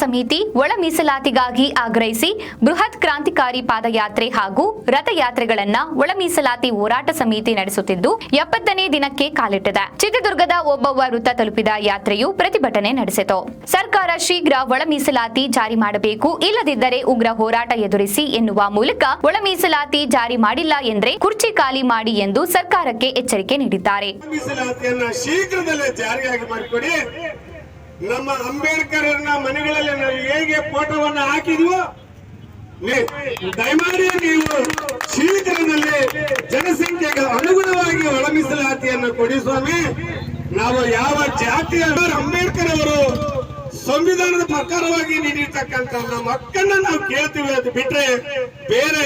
ಸಮಿತಿ ಒಳ ಮೀಸಲಾತಿಗಾಗಿ ಆಗ್ರಹಿಸಿ ಬೃಹತ್ ಕ್ರಾಂತಿಕಾರಿ ಪಾದಯಾತ್ರೆ ಹಾಗೂ ರಥಯಾತ್ರೆಗಳನ್ನ ಒಳ ಮೀಸಲಾತಿ ಹೋರಾಟ ಸಮಿತಿ ನಡೆಸುತ್ತಿದ್ದು, ಎಪ್ಪತ್ತನೇ ದಿನಕ್ಕೆ ಕಾಲಿಟ್ಟಿದೆ. ಚಿತ್ರದುರ್ಗದ ಒಬ್ಬವ್ವ ವೃತ್ತ ತಲುಪಿದ ಯಾತ್ರೆಯು ಪ್ರತಿಭಟನೆ ನಡೆಸಿತು. ಸರ್ಕಾರ ಶೀಘ್ರ ಒಳ ಮೀಸಲಾತಿ ಜಾರಿ ಮಾಡಬೇಕು, ಇಲ್ಲದಿದ್ದರೆ ಉಗ್ರ ಹೋರಾಟ ಎದುರಿಸಿ ಎನ್ನುವ ಮೂಲಕ ಒಳ ಮೀಸಲಾತಿ ಜಾರಿ ಮಾಡಿಲ್ಲ ಎಂದ್ರೆ ಕುರ್ಚಿ ಖಾಲಿ ಮಾಡಿ ಎಂದು ಸರ್ಕಾರಕ್ಕೆ ಎಚ್ಚರಿಕೆ ನೀಡಿದ್ದಾರೆ. ನಮ್ಮ ಅಂಬೇಡ್ಕರ್ ಮನೆಗಳಲ್ಲಿ ನಾವು ಹೇಗೆ ಫೋಟೋವನ್ನು ಹಾಕಿದ್ವೋ ದಯಮಾಡಿ ನೀವು ಶೀಘ್ರದಲ್ಲಿ ಜನಸಂಖ್ಯೆಗೆ ಅನುಗುಣವಾಗಿ ಒಳ ಮೀಸಲಾತಿಯನ್ನು ಕೊಡಿ ಸ್ವಾಮಿ. ನಾವು ಯಾವ ಜಾತಿಯ ಅಂಬೇಡ್ಕರ್ ಅವರು ಸಂವಿಧಾನದ ಪ್ರಕಾರವಾಗಿ ನೀಡಿರ್ತಕ್ಕಂಥ ನಮ್ಮ ಹಕ್ಕನ್ನ ನಾವು ಕೇಳ್ತೀವಿ ಅದು ಬಿಟ್ರೆ ಬೇರೆ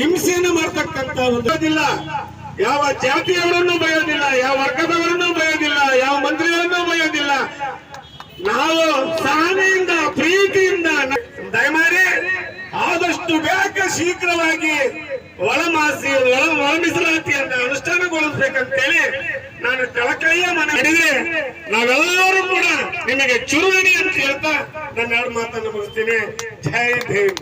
ಹಿಂಸೆಯನ್ನು ಮಾಡ್ತಕ್ಕಂಥ ಒಂದಿಲ್ಲ ಯಾವ ಜಾತಿಯವರನ್ನು ಬಯೋದಿಲ್ಲ, ಯಾವ ವರ್ಗದವರನ್ನು ಬಯೋದಿಲ್ಲ, ಯಾವ ಮಂತ್ರಿಯವರನ್ನು ಬಯೋದಿಲ್ಲ. ನಾವು ಸಹನೆಯಿಂದ ಪ್ರೀತಿಯಿಂದ ದಯಮಾರಿ ಆದಷ್ಟು ಬೇಗ ಶೀಘ್ರವಾಗಿ ಒಳಮಾಸಿ ಒಳ ಒಳ ಅಂತ ಅನುಷ್ಠಾನಗೊಳಿಸ್ಬೇಕಂತೇಳಿ ನಾನು ಕಳಕಳಿಯ ಮನೆ ಮಾಡಿದ್ರೆ ನಾವೆಲ್ಲರೂ ಕೂಡ ನಿಮಗೆ ಚುರುವಣಿ ಅಂತ ಹೇಳ್ತಾ ನನ್ನ ಎರಡು ಮಾತನ್ನು ಮುಗಿಸ್ತೀನಿ. ಜೈ ಭೀಮ್.